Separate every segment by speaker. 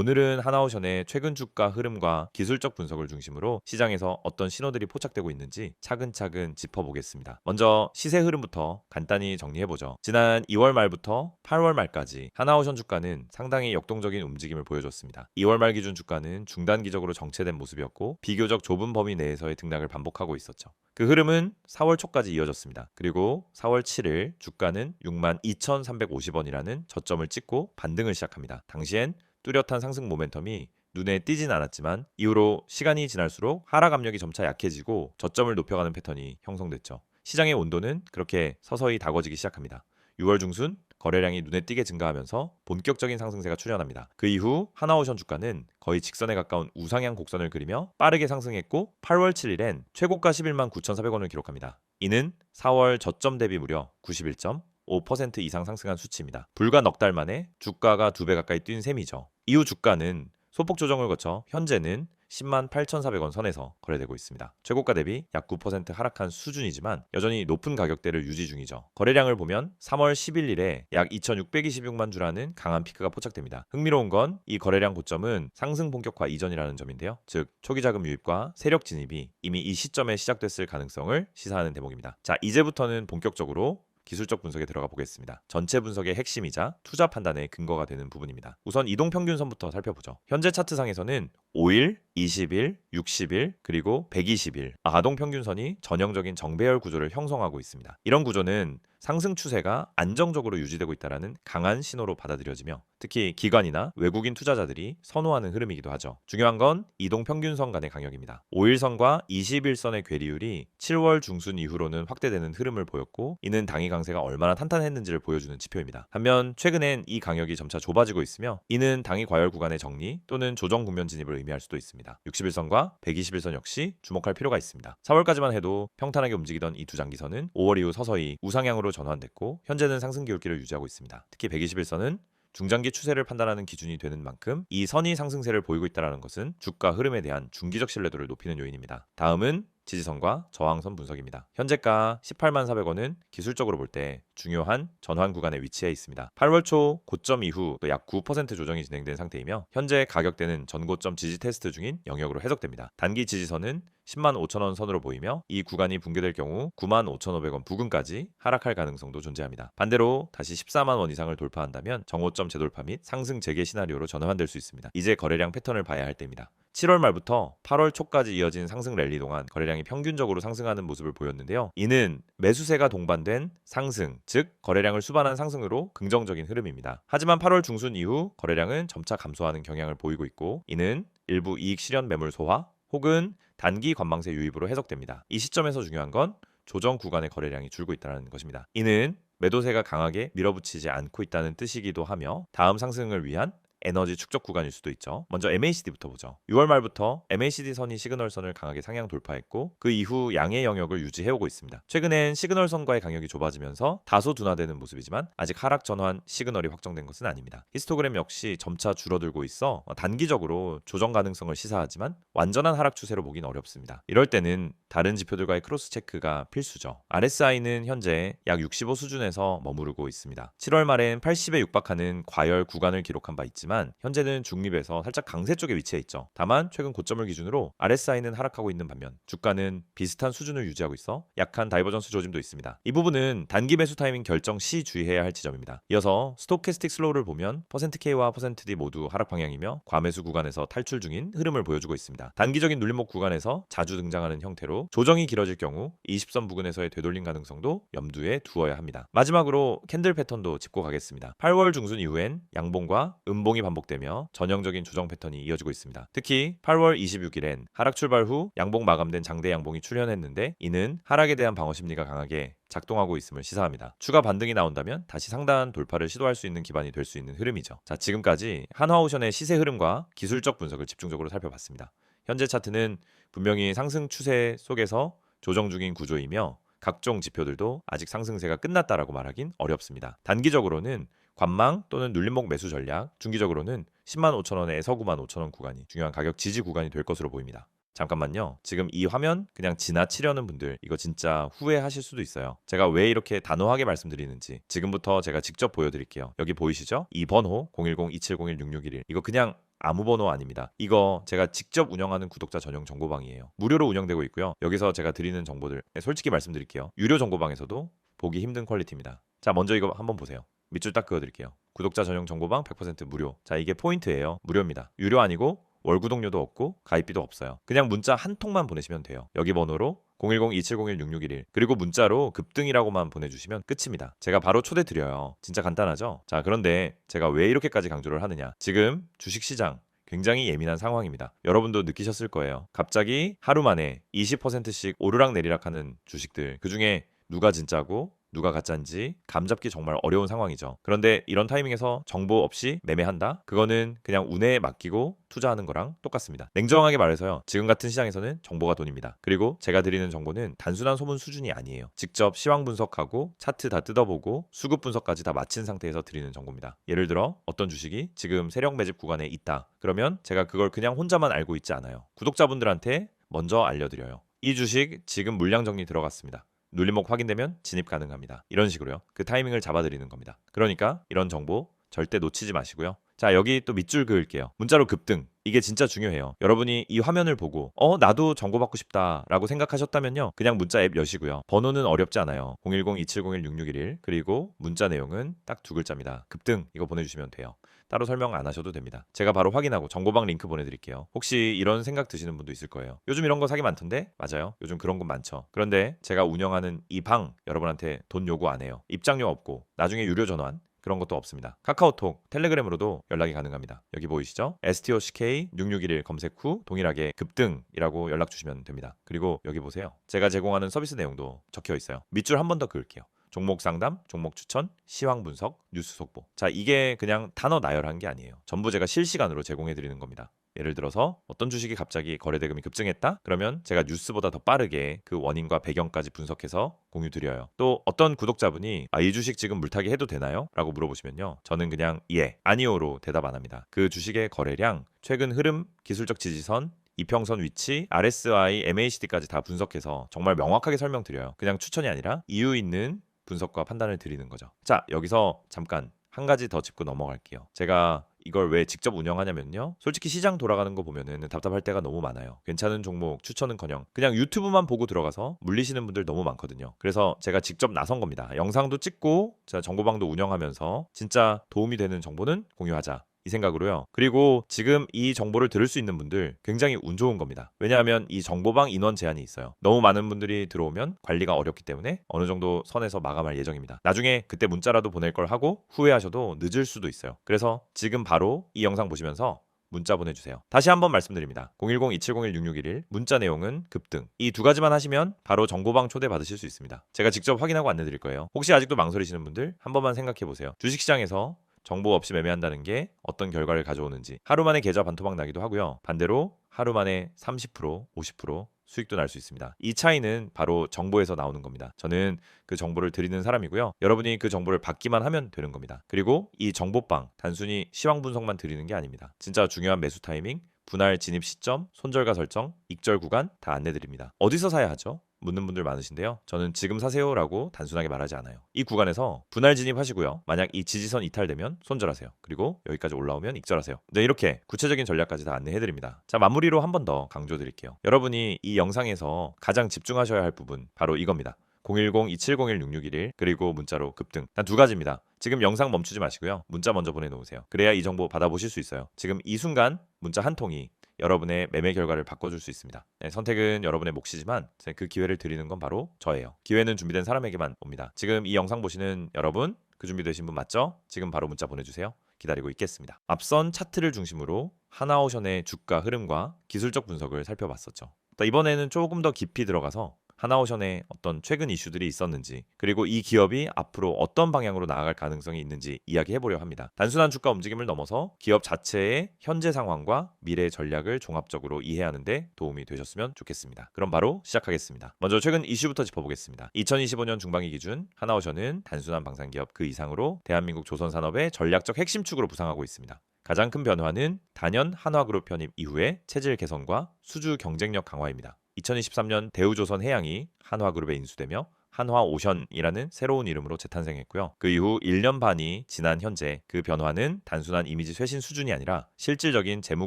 Speaker 1: 오늘은 하나오션의 최근 주가 흐름과 기술적 분석을 중심으로 시장에서 어떤 신호들이 포착되고 있는지 차근차근 짚어보겠습니다. 먼저 시세 흐름부터 간단히 정리해보죠. 지난 2월 말부터 8월 말까지 하나오션 주가는 상당히 역동적인 움직임을 보여줬습니다. 2월 말 기준 주가는 중단기적으로 정체된 모습이었고 비교적 좁은 범위 내에서의 등락을 반복하고 있었죠. 그 흐름은 4월 초까지 이어졌습니다. 그리고 4월 7일 주가는 62,350원이라는 저점을 찍고 반등을 시작합니다. 당시엔 뚜렷한 상승 모멘텀이 눈에 띄진 않았지만 이후로 시간이 지날수록 하락 압력이 점차 약해지고 저점을 높여가는 패턴이 형성됐죠. 시장의 온도는 그렇게 서서히 다궈지기 시작합니다. 6월 중순 거래량이 눈에 띄게 증가하면서 본격적인 상승세가 출현합니다. 그 이후 하나오션 주가는 거의 직선에 가까운 우상향 곡선을 그리며 빠르게 상승했고 8월 7일엔 최고가 11만 9,400원을 기록합니다. 이는 4월 저점 대비 무려 91.5% 이상 상승한 수치입니다. 불과 넉 달 만에 주가가 두 배 가까이 뛴 셈이죠. 이후 주가는 소폭 조정을 거쳐 현재는 10만 8,400원 선에서 거래되고 있습니다. 최고가 대비 약 9% 하락한 수준이지만 여전히 높은 가격대를 유지 중이죠. 거래량을 보면 3월 11일에 약 2,626만 주라는 강한 피크가 포착됩니다. 흥미로운 건 이 거래량 고점은 상승 본격화 이전이라는 점인데요. 즉 초기 자금 유입과 세력 진입이 이미 이 시점에 시작됐을 가능성을 시사하는 대목입니다. 자, 이제부터는 본격적으로 기술적 분석에 들어가 보겠습니다. 전체 분석의 핵심이자 투자 판단의 근거가 되는 부분입니다. 우선 이동 평균선부터 살펴보죠. 현재 차트상에서는 5일, 20일, 60일, 그리고 120일 아동 평균선이 전형적인 정배열 구조를 형성하고 있습니다. 이런 구조는 상승 추세가 안정적으로 유지되고 있다는 강한 신호로 받아들여지며 특히 기관이나 외국인 투자자들이 선호하는 흐름이기도 하죠. 중요한 건 이동 평균선 간의 강역입니다. 5일선과 21선의 괴리율이 7월 중순 이후로는 확대되는 흐름을 보였고 이는 당위 강세가 얼마나 탄탄했는지를 보여주는 지표입니다. 반면 최근엔 이 강역이 점차 좁아지고 있으며 이는 당위 과열 구간의 정리 또는 조정 국면 진입을 의미할 수도 있습니다. 61선과 121선 역시 주목할 필요가 있습니다. 4월까지만 해도 평탄하게 움직이던 이 두 장기선은 5월 이후 서서히 우상향으로 전환됐고 현재는 상승 기울기를 유지하고 있습니다. 특히 121선은 중장기 추세를 판단하는 기준이 되는 만큼 이 선이 상승세를 보이고 있다는 것은 주가 흐름에 대한 중기적 신뢰도를 높이는 요인입니다. 다음은 지지선과 저항선 분석입니다. 현재가 18만 400원은 기술적으로 볼 때 중요한 전환 구간에 위치해 있습니다. 8월 초 고점 이후 또약9% 조정이 진행된 상태이며 현재 가격대는 전고점 지지 테스트 중인 영역으로 해석됩니다. 단기 지지선은 10만 5천 원 선으로 보이며 이 구간이 붕괴될 경우 9만 5,500원 부근까지 하락할 가능성도 존재합니다. 반대로 다시 14만 원 이상을 돌파한다면 정오점 재돌파 및 상승 재개 시나리오로 전환될 수 있습니다. 이제 거래량 패턴을 봐야 할 때입니다. 7월 말부터 8월 초까지 이어진 상승 랠리 동안 거래량이 평균적으로 상승하는 모습을 보였는데요. 이는 매수세가 동반된 상승, 즉 거래량을 수반한 상승으로 긍정적인 흐름입니다. 하지만 8월 중순 이후 거래량은 점차 감소하는 경향을 보이고 있고 이는 일부 이익 실현 매물 소화 혹은 단기 관망세 유입으로 해석됩니다. 이 시점에서 중요한 건 조정 구간의 거래량이 줄고 있다는 것입니다. 이는 매도세가 강하게 밀어붙이지 않고 있다는 뜻이기도 하며 다음 상승을 위한 에너지 축적 구간일 수도 있죠. 먼저 MACD부터 보죠. 6월 말부터 MACD 선이 시그널선을 강하게 상향 돌파했고 그 이후 양의 영역을 유지해오고 있습니다. 최근엔 시그널선과의 강역이 좁아지면서 다소 둔화되는 모습이지만 아직 하락 전환 시그널이 확정된 것은 아닙니다. 히스토그램 역시 점차 줄어들고 있어 단기적으로 조정 가능성을 시사하지만 완전한 하락 추세로 보긴 어렵습니다. 이럴 때는 다른 지표들과의 크로스 체크가 필수죠. RSI는 현재 약 65 수준에서 머무르고 있습니다. 7월 말엔 80에 육박하는 과열 구간을 기록한 바 있지만 현재는 중립에서 살짝 강세 쪽에 위치해 있죠. 다만 최근 고점을 기준으로 RSI는 하락하고 있는 반면 주가는 비슷한 수준을 유지하고 있어 약한 다이버전스 조짐도 있습니다. 이 부분은 단기 매수 타이밍 결정 시 주의해야 할 지점입니다. 이어서 스토캐스틱 슬로우를 보면 %K와 %D 모두 하락 방향이며 과매수 구간에서 탈출 중인 흐름을 보여주고 있습니다. 단기적인 눌림목 구간에서 자주 등장하는 형태로 조정이 길어질 경우 20선 부근에서의 되돌림 가능성도 염두에 두어야 합니다. 마지막으로 캔들 패턴도 짚고 가겠습니다. 8월 중순 이후엔 양봉과 음봉이 반복되며 전형적인 조정 패턴이 이어지고 있습니다. 특히 8월 26일엔 하락 출발 후 양봉 마감된 장대 양봉이 출현했는데 이는 하락에 대한 방어 심리가 강하게 작동하고 있음을 시사합니다. 추가 반등이 나온다면 다시 상당한 돌파를 시도할 수 있는 기반이 될 수 있는 흐름이죠. 자, 지금까지 한화오션의 시세 흐름과 기술적 분석을 집중적으로 살펴봤습니다. 현재 차트는 분명히 상승 추세 속에서 조정 중인 구조이며 각종 지표들도 아직 상승세가 끝났다라고 말하긴 어렵습니다. 단기적으로는 관망 또는 눌림목 매수 전략, 중기적으로는 10만 5천 원에서 9만 5천 원 구간이 중요한 가격 지지 구간이 될 것으로 보입니다. 잠깐만요. 지금 이 화면 그냥 지나치려는 분들 이거 진짜 후회하실 수도 있어요. 제가 왜 이렇게 단호하게 말씀드리는지 지금부터 제가 직접 보여드릴게요. 여기 보이시죠? 이 번호 010-2701-6611 이거 그냥 아무 번호 아닙니다. 이거 제가 직접 운영하는 구독자 전용 정보방이에요. 무료로 운영되고 있고요. 여기서 제가 드리는 정보들 네, 솔직히 말씀드릴게요. 유료 정보방에서도 보기 힘든 퀄리티입니다. 자, 먼저 이거 한번 보세요. 밑줄 딱 그어드릴게요. 구독자 전용 정보방 100% 무료. 자, 이게 포인트예요. 무료입니다. 유료 아니고 월 구독료도 없고 가입비도 없어요. 그냥 문자 한 통만 보내시면 돼요. 여기 번호로 010-2701-6611 그리고 문자로 급등이라고만 보내주시면 끝입니다. 제가 바로 초대 드려요. 진짜 간단하죠? 자 그런데 제가 왜 이렇게까지 강조를 하느냐? 지금 주식시장 굉장히 예민한 상황입니다. 여러분도 느끼셨을 거예요. 갑자기 하루 만에 20%씩 오르락 내리락 하는 주식들 그 중에 누가 진짜고 누가 가짜인지 감잡기 정말 어려운 상황이죠. 그런데 이런 타이밍에서 정보 없이 매매한다? 그거는 그냥 운에 맡기고 투자하는 거랑 똑같습니다. 냉정하게 말해서요. 지금 같은 시장에서는 정보가 돈입니다. 그리고 제가 드리는 정보는 단순한 소문 수준이 아니에요. 직접 시황 분석하고 차트 다 뜯어보고 수급 분석까지 다 마친 상태에서 드리는 정보입니다. 예를 들어 어떤 주식이 지금 세력 매집 구간에 있다. 그러면 제가 그걸 그냥 혼자만 알고 있지 않아요. 구독자분들한테 먼저 알려드려요. 이 주식 지금 물량 정리 들어갔습니다. 눌림목 확인되면 진입 가능합니다. 이런 식으로요. 그 타이밍을 잡아드리는 겁니다. 그러니까 이런 정보 절대 놓치지 마시고요. 자, 여기 또 밑줄 그을게요. 문자로 급등. 이게 진짜 중요해요. 여러분이 이 화면을 보고 어, 나도 정보 받고 싶다라고 생각하셨다면요. 그냥 문자 앱 여시고요. 번호는 어렵지 않아요. 010-2701-6611 그리고 문자 내용은 딱 두 글자입니다. 급등 이거 보내주시면 돼요. 따로 설명 안 하셔도 됩니다. 제가 바로 확인하고 정보방 링크 보내드릴게요. 혹시 이런 생각 드시는 분도 있을 거예요. 요즘 이런 거 사기 많던데? 맞아요. 요즘 그런 건 많죠. 그런데 제가 운영하는 이 방 여러분한테 돈 요구 안 해요. 입장료 없고 나중에 유료 전환 그런 것도 없습니다. 카카오톡, 텔레그램으로도 연락이 가능합니다. 여기 보이시죠? STOCK 6611 검색 후 동일하게 급등이라고 연락 주시면 됩니다. 그리고 여기 보세요. 제가 제공하는 서비스 내용도 적혀 있어요. 밑줄 한 번 더 그을게요. 종목 상담, 종목 추천, 시황 분석, 뉴스 속보. 자, 이게 그냥 단어 나열한 게 아니에요. 전부 제가 실시간으로 제공해 드리는 겁니다. 예를 들어서 어떤 주식이 갑자기 거래 대금이 급증했다? 그러면 제가 뉴스보다 더 빠르게 그 원인과 배경까지 분석해서 공유 드려요. 또 어떤 구독자분이 아, 이 주식 지금 물타기 해도 되나요? 라고 물어보시면요. 저는 그냥 예, 아니오로 대답 안 합니다. 그 주식의 거래량, 최근 흐름, 기술적 지지선, 이평선 위치, RSI, MACD까지 다 분석해서 정말 명확하게 설명드려요. 그냥 추천이 아니라 이유 있는 분석과 판단을 드리는 거죠. 자, 여기서 잠깐 한 가지 더 짚고 넘어갈게요. 제가 이걸 왜 직접 운영하냐면요. 솔직히 시장 돌아가는 거 보면은 답답할 때가 너무 많아요. 괜찮은 종목 추천은커녕 그냥 유튜브만 보고 들어가서 물리시는 분들 너무 많거든요. 그래서 제가 직접 나선 겁니다. 영상도 찍고 제가 정보방도 운영하면서 진짜 도움이 되는 정보는 공유하자. 이 생각으로요. 그리고 지금 이 정보를 들을 수 있는 분들 굉장히 운 좋은 겁니다. 왜냐하면 이 정보방 인원 제한이 있어요. 너무 많은 분들이 들어오면 관리가 어렵기 때문에 어느 정도 선에서 마감할 예정입니다. 나중에 그때 문자라도 보낼 걸 하고 후회하셔도 늦을 수도 있어요. 그래서 지금 바로 이 영상 보시면서 문자 보내주세요. 다시 한번 말씀드립니다. 010-2701-6611 문자 내용은 급등. 이 두 가지만 하시면 바로 정보방 초대 받으실 수 있습니다. 제가 직접 확인하고 안내 드릴 거예요. 혹시 아직도 망설이시는 분들 한 번만 생각해 보세요. 주식시장에서 정보 없이 매매한다는 게 어떤 결과를 가져오는지 하루 만에 계좌 반토막 나기도 하고요. 반대로 하루 만에 30%, 50% 수익도 날 수 있습니다. 이 차이는 바로 정보에서 나오는 겁니다. 저는 그 정보를 드리는 사람이고요. 여러분이 그 정보를 받기만 하면 되는 겁니다. 그리고 이 정보방 단순히 시황 분석만 드리는 게 아닙니다. 진짜 중요한 매수 타이밍, 분할 진입 시점, 손절가 설정, 익절 구간 다 안내 드립니다. 어디서 사야 하죠? 묻는 분들 많으신데요. 저는 지금 사세요라고 단순하게 말하지 않아요. 이 구간에서 분할 진입하시고요. 만약 이 지지선 이탈되면 손절하세요. 그리고 여기까지 올라오면 익절하세요. 네, 이렇게 구체적인 전략까지 다 안내해 드립니다. 자, 마무리로 한 번 더 강조 드릴게요. 여러분이 이 영상에서 가장 집중하셔야 할 부분 바로 이겁니다. 010-2701-6611 그리고 문자로 급등 단 두 가지입니다. 지금 영상 멈추지 마시고요. 문자 먼저 보내놓으세요. 그래야 이 정보 받아보실 수 있어요. 지금 이 순간 문자 한 통이 여러분의 매매 결과를 바꿔줄 수 있습니다. 네, 선택은 여러분의 몫이지만 그 기회를 드리는 건 바로 저예요. 기회는 준비된 사람에게만 옵니다. 지금 이 영상 보시는 여러분 그 준비되신 분 맞죠? 지금 바로 문자 보내주세요. 기다리고 있겠습니다. 앞선 차트를 중심으로 하나오션의 주가 흐름과 기술적 분석을 살펴봤었죠. 이번에는 조금 더 깊이 들어가서 하나오션에 어떤 최근 이슈들이 있었는지 그리고 이 기업이 앞으로 어떤 방향으로 나아갈 가능성이 있는지 이야기해 보려 합니다. 단순한 주가 움직임을 넘어서 기업 자체의 현재 상황과 미래 전략을 종합적으로 이해하는데 도움이 되셨으면 좋겠습니다. 그럼 바로 시작하겠습니다. 먼저 최근 이슈부터 짚어보겠습니다. 2025년 중반기 기준 하나오션은 단순한 방산기업 그 이상으로 대한민국 조선 산업의 전략적 핵심축으로 부상하고 있습니다. 가장 큰 변화는 단연 한화그룹 편입 이후의 체질 개선과 수주 경쟁력 강화입니다. 2023년 대우조선 해양이 한화그룹에 인수되며 한화오션이라는 새로운 이름으로 재탄생했고요. 그 이후 1년 반이 지난 현재 그 변화는 단순한 이미지 쇄신 수준이 아니라 실질적인 재무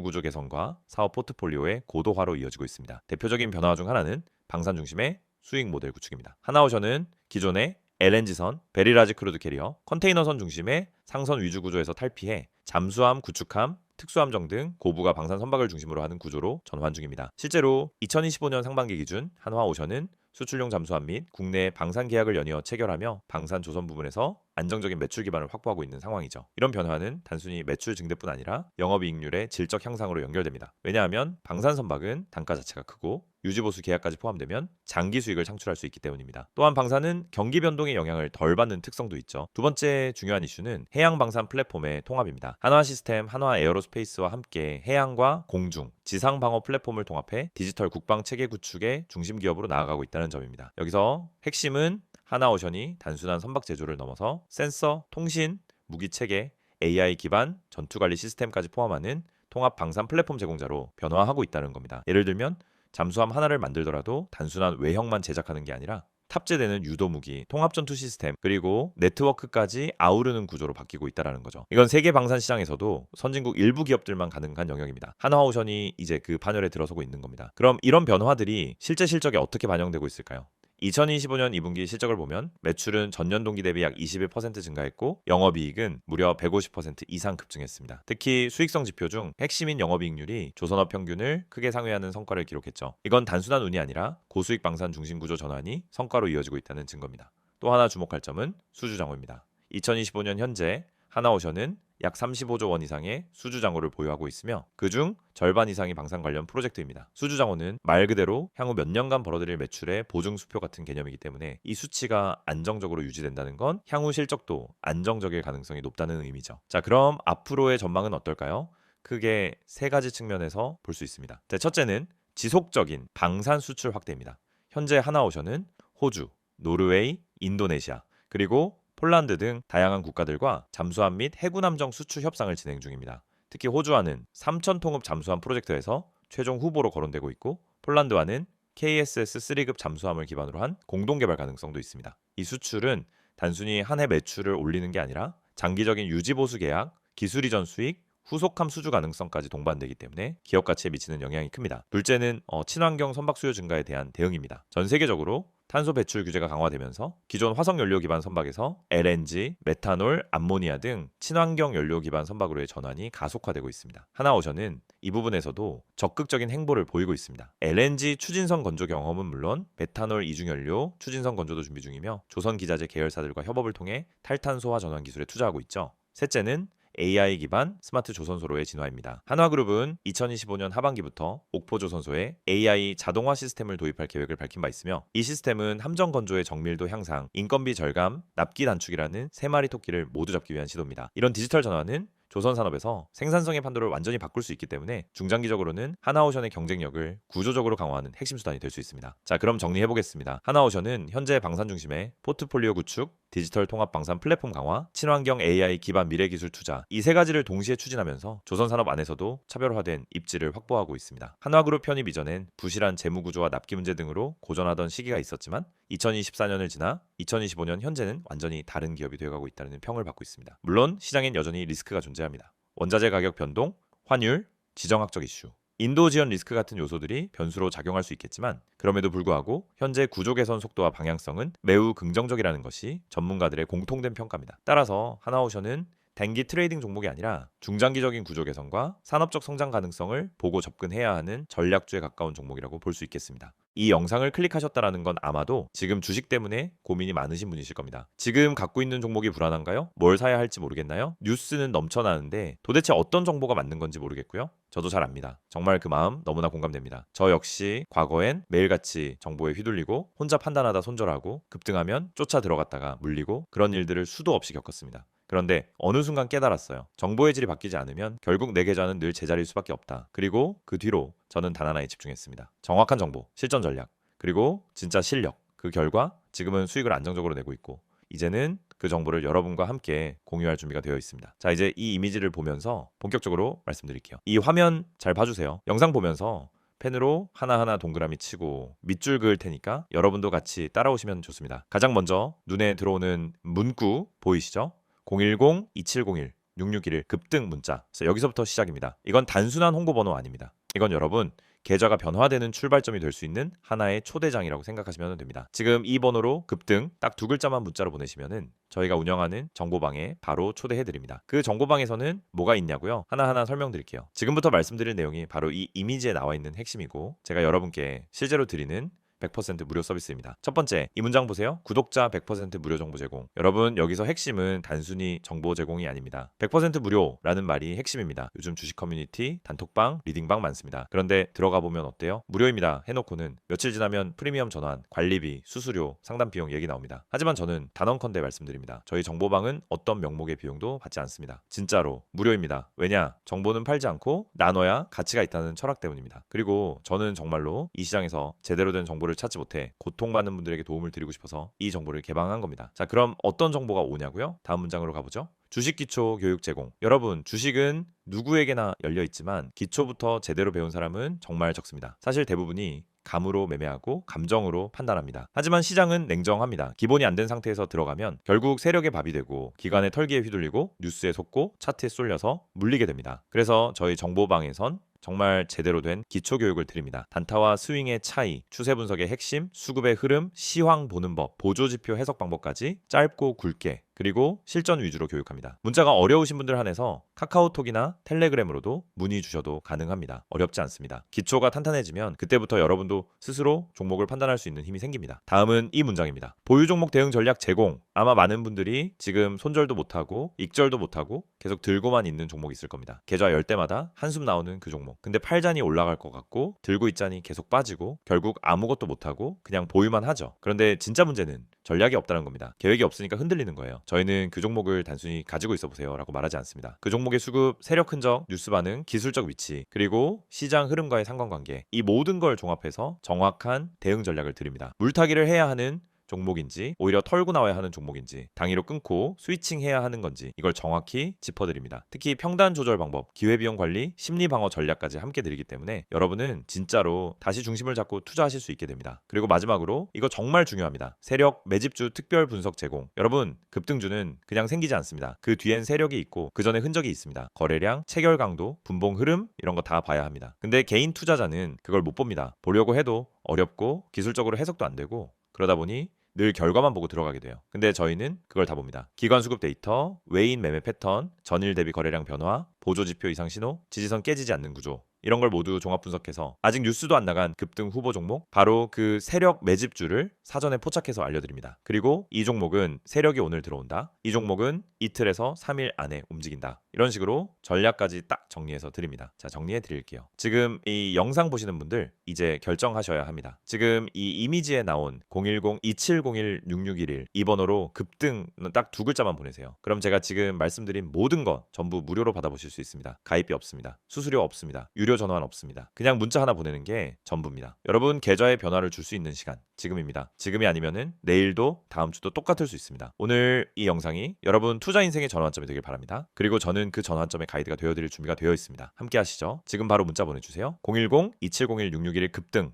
Speaker 1: 구조 개선과 사업 포트폴리오의 고도화로 이어지고 있습니다. 대표적인 변화 중 하나는 방산 중심의 수익 모델 구축입니다. 하나오션은 기존의 LNG선, 베리라지 크루드 캐리어, 컨테이너선 중심의 상선 위주 구조에서 탈피해 잠수함, 구축함, 특수함정 등 고부가 방산 선박을 중심으로 하는 구조로 전환 중입니다. 실제로 2025년 상반기 기준 한화오션은 수출용 잠수함 및 국내 방산 계약을 연이어 체결하며 방산 조선 부분에서 안정적인 매출 기반을 확보하고 있는 상황이죠. 이런 변화는 단순히 매출 증대뿐 아니라 영업이익률의 질적 향상으로 연결됩니다. 왜냐하면 방산 선박은 단가 자체가 크고 유지보수 계약까지 포함되면 장기 수익을 창출할 수 있기 때문입니다. 또한 방산은 경기 변동의 영향을 덜 받는 특성도 있죠. 두 번째 중요한 이슈는 해양 방산 플랫폼의 통합입니다. 한화 시스템, 한화 에어로스페이스와 함께 해양과 공중, 지상 방어 플랫폼을 통합해 디지털 국방 체계 구축의 중심 기업으로 나아가고 있다는 점입니다. 여기서 핵심은 하나오션이 단순한 선박 제조를 넘어서 센서, 통신, 무기 체계, AI 기반 전투 관리 시스템까지 포함하는 통합 방산 플랫폼 제공자로 변화하고 있다는 겁니다. 예를 들면 잠수함 하나를 만들더라도 단순한 외형만 제작하는 게 아니라 탑재되는 유도 무기, 통합 전투 시스템, 그리고 네트워크까지 아우르는 구조로 바뀌고 있다라는 거죠. 이건 세계 방산 시장에서도 선진국 일부 기업들만 가능한 영역입니다. 한화오션이 이제 그 판열에 들어서고 있는 겁니다. 그럼 이런 변화들이 실제 실적에 어떻게 반영되고 있을까요? 2025년 2분기 실적을 보면 매출은 전년 동기 대비 약 21% 증가했고 영업이익은 무려 150% 이상 급증했습니다. 특히 수익성 지표 중 핵심인 영업이익률이 조선업 평균을 크게 상회하는 성과를 기록했죠. 이건 단순한 운이 아니라 고수익 방산 중심 구조 전환이 성과로 이어지고 있다는 증거입니다. 또 하나 주목할 점은 수주 장호입니다. 2025년 현재 하나오션은 약 35조 원 이상의 수주장호를 보유하고 있으며 그중 절반 이상이 방산 관련 프로젝트입니다. 수주장호는 말 그대로 향후 몇 년간 벌어들일 매출의 보증 수표 같은 개념이기 때문에 이 수치가 안정적으로 유지된다는 건 향후 실적도 안정적일 가능성이 높다는 의미죠. 자, 그럼 앞으로의 전망은 어떨까요? 크게 세 가지 측면에서 볼 수 있습니다. 자, 첫째는 지속적인 방산 수출 확대입니다. 현재 하나오션은 호주, 노르웨이, 인도네시아, 그리고 폴란드 등 다양한 국가들과 잠수함 및 해군 함정 수출 협상을 진행 중입니다. 특히 호주와는 3천 통급 잠수함 프로젝트에서 최종 후보로 거론되고 있고 폴란드와는 KSS 3급 잠수함을 기반으로 한 공동 개발 가능성도 있습니다. 이 수출은 단순히 한 해 매출을 올리는 게 아니라 장기적인 유지 보수 계약, 기술 이전 수익, 후속함 수주 가능성까지 동반되기 때문에 기업 가치에 미치는 영향이 큽니다. 둘째는 어, 친환경 선박 수요 증가에 대한 대응입니다. 전 세계적으로 탄소 배출 규제가 강화되면서 기존 화석 연료 기반 선박에서 LNG, 메탄올, 암모니아 등 친환경 연료 기반 선박으로의 전환이 가속화되고 있습니다. 하나오션은 이 부분에서도 적극적인 행보를 보이고 있습니다. LNG 추진선 건조 경험은 물론 메탄올 이중 연료 추진선 건조도 준비 중이며 조선 기자재 계열사들과 협업을 통해 탈탄소화 전환 기술에 투자하고 있죠. 셋째는 AI 기반 스마트 조선소로의 진화입니다. 한화그룹은 2025년 하반기부터 옥포 조선소에 AI 자동화 시스템을 도입할 계획을 밝힌 바 있으며 이 시스템은 함정 건조의 정밀도 향상, 인건비 절감, 납기 단축이라는 세 마리 토끼를 모두 잡기 위한 시도입니다. 이런 디지털 전환은 조선 산업에서 생산성의 판도를 완전히 바꿀 수 있기 때문에 중장기적으로는 하나오션의 경쟁력을 구조적으로 강화하는 핵심 수단이 될 수 있습니다. 자, 그럼 정리해 보겠습니다. 하나오션은 현재 방산 중심의 포트폴리오 구축, 디지털 통합 방산 플랫폼 강화, 친환경 AI 기반 미래 기술 투자 이 세 가지를 동시에 추진하면서 조선 산업 안에서도 차별화된 입지를 확보하고 있습니다. 한화그룹 편입 이전엔 부실한 재무 구조와 납기 문제 등으로 고전하던 시기가 있었지만 2024년을 지나 2025년 현재는 완전히 다른 기업이 되어가고 있다는 평을 받고 있습니다. 물론 시장엔 여전히 리스크가 존재합니다. 원자재 가격 변동, 환율, 지정학적 이슈, 인도 지원 리스크 같은 요소들이 변수로 작용할 수 있겠지만 그럼에도 불구하고 현재 구조 개선 속도와 방향성은 매우 긍정적이라는 것이 전문가들의 공통된 평가입니다. 따라서 하나오션은 단기 트레이딩 종목이 아니라 중장기적인 구조 개선과 산업적 성장 가능성을 보고 접근해야 하는 전략주에 가까운 종목이라고 볼 수 있겠습니다. 이 영상을 클릭하셨다라는 건 아마도 지금 주식 때문에 고민이 많으신 분이실 겁니다. 지금 갖고 있는 종목이 불안한가요? 뭘 사야 할지 모르겠나요? 뉴스는 넘쳐나는데 도대체 어떤 정보가 맞는 건지 모르겠고요. 저도 잘 압니다. 정말 그 마음 너무나 공감됩니다. 저 역시 과거엔 매일같이 정보에 휘둘리고 혼자 판단하다 손절하고 급등하면 쫓아 들어갔다가 물리고 그런 일들을 수도 없이 겪었습니다. 그런데 어느 순간 깨달았어요. 정보의 질이 바뀌지 않으면 결국 내 계좌는 늘 제자리일 수밖에 없다. 그리고 그 뒤로 저는 단 하나에 집중했습니다. 정확한 정보, 실전 전략, 그리고 진짜 실력. 그 결과 지금은 수익을 안정적으로 내고 있고 이제는 그 정보를 여러분과 함께 공유할 준비가 되어 있습니다. 자, 이제 이 이미지를 보면서 본격적으로 말씀드릴게요. 이 화면 잘 봐주세요. 영상 보면서 펜으로 하나하나 동그라미 치고 밑줄 그을 테니까 여러분도 같이 따라오시면 좋습니다. 가장 먼저 눈에 들어오는 문구 보이시죠? 010-2701 6621 급등 문자. 그래서 여기서부터 시작입니다. 이건 단순한 홍보 번호 아닙니다. 이건 여러분 계좌가 변화되는 출발점이 될 수 있는 하나의 초대장이라고 생각하시면 됩니다. 지금 이 번호로 급등 딱 두 글자만 문자로 보내시면은 저희가 운영하는 정보방에 바로 초대해 드립니다. 그 정보방에서는 뭐가 있냐고요? 하나하나 설명드릴게요. 지금부터 말씀드릴 내용이 바로 이 이미지에 나와 있는 핵심이고 제가 여러분께 실제로 드리는 100% 무료 서비스입니다. 첫 번째, 이 문장 보세요. 구독자 100% 무료 정보 제공. 여러분, 여기서 핵심은 단순히 정보 제공이 아닙니다. 100% 무료라는 말이 핵심입니다. 요즘 주식 커뮤니티, 단톡방, 리딩방 많습니다. 그런데 들어가 보면 어때요? 무료입니다. 해놓고는 며칠 지나면 프리미엄 전환, 관리비, 수수료, 상담 비용 얘기 나옵니다. 하지만 저는 단언컨대 말씀드립니다. 저희 정보방은 어떤 명목의 비용도 받지 않습니다. 진짜로 무료입니다. 왜냐? 정보는 팔지 않고 나눠야 가치가 있다는 철학 때문입니다. 그리고 저는 정말로 이 시장에서 제대로 된 정보를 찾지 못해 고통받는 분들에게 도움을 드리고 싶어서 이 정보를 개방한 겁니다. 자, 그럼 어떤 정보가 오냐고요? 다음 문장으로 가보죠. 주식 기초 교육 제공. 여러분, 주식은 누구에게나 열려 있지만 기초부터 제대로 배운 사람은 정말 적습니다. 사실 대부분이 감으로 매매하고 감정으로 판단합니다. 하지만 시장은 냉정합니다. 기본이 안 된 상태에서 들어가면 결국 세력의 밥이 되고 기관의 털기에 휘둘리고 뉴스에 속고 차트에 쏠려서 물리게 됩니다. 그래서 저희 정보방에선 정말 제대로 된 기초 교육을 드립니다. 단타와 스윙의 차이, 추세 분석의 핵심, 수급의 흐름, 시황 보는 법, 보조 지표 해석 방법까지 짧고 굵게 그리고 실전 위주로 교육합니다. 문자가 어려우신 분들 한해서 카카오톡이나 텔레그램으로도 문의 주셔도 가능합니다. 어렵지 않습니다. 기초가 탄탄해지면 그때부터 여러분도 스스로 종목을 판단할 수 있는 힘이 생깁니다. 다음은 이 문장입니다. 보유 종목 대응 전략 제공. 아마 많은 분들이 지금 손절도 못하고 익절도 못하고 계속 들고만 있는 종목이 있을 겁니다. 계좌 열 때마다 한숨 나오는 그 종목. 근데 팔잔이 올라갈 것 같고 들고 있자니 계속 빠지고 결국 아무것도 못하고 그냥 보유만 하죠. 그런데 진짜 문제는 전략이 없다는 겁니다. 계획이 없으니까 흔들리는 거예요. 저희는 그 종목을 단순히 가지고 있어 보세요라고 말하지 않습니다. 그 종목의 수급, 세력 흔적, 뉴스 반응, 기술적 위치, 그리고 시장 흐름과의 상관관계 이 모든 걸 종합해서 정확한 대응 전략을 드립니다. 물타기를 해야 하는 종목인지 오히려 털고 나와야 하는 종목인지 당위로 끊고 스위칭해야 하는 건지 이걸 정확히 짚어드립니다. 특히 평단 조절 방법, 기회비용 관리, 심리 방어 전략까지 함께 드리기 때문에 여러분은 진짜로 다시 중심을 잡고 투자하실 수 있게 됩니다. 그리고 마지막으로 이거 정말 중요합니다. 세력 매집주 특별 분석 제공. 여러분 급등주는 그냥 생기지 않습니다. 그 뒤엔 세력이 있고 그 전에 흔적이 있습니다. 거래량, 체결 강도, 분봉 흐름 이런 거 다 봐야 합니다. 근데 개인 투자자는 그걸 못 봅니다. 보려고 해도 어렵고 기술적으로 해석도 안 되고 그러다 보니 늘 결과만 보고 들어가게 돼요. 근데 저희는 그걸 다 봅니다. 기관 수급 데이터, 외인 매매 패턴, 전일 대비 거래량 변화, 보조 지표 이상 신호, 지지선 깨지지 않는 구조, 이런 걸 모두 종합 분석해서 아직 뉴스도 안 나간 급등 후보 종목 바로 그 세력 매집주를 사전에 포착해서 알려드립니다. 그리고 이 종목은 세력이 오늘 들어온다. 이 종목은 이틀에서 3일 안에 움직인다. 이런 식으로 전략까지 딱 정리해서 드립니다. 자 정리해 드릴게요. 지금 이 영상 보시는 분들 이제 결정하셔야 합니다. 지금 이 이미지에 나온 010-2701-6611이 번호로 급등 딱 두 글자만 보내세요. 그럼 제가 지금 말씀드린 모든 거 전부 무료로 받아보실 수 있습니다. 가입비 없습니다. 수수료 없습니다. 유료 전환 없습니다. 그냥 문자 하나 보내는 게 전부입니다. 여러분 계좌에 변화를 줄 수 있는 시간 지금입니다. 지금이 아니면은 내일도 다음 주도 똑같을 수 있습니다. 오늘 이 영상이 여러분 투자 인생의 전환점이 되길 바랍니다. 그리고 저는 그 전환점의 가이드가 되어드릴 준비가 되어 있습니다. 함께 하시죠. 지금 바로 문자 보내주세요. 010-2701-6611 급등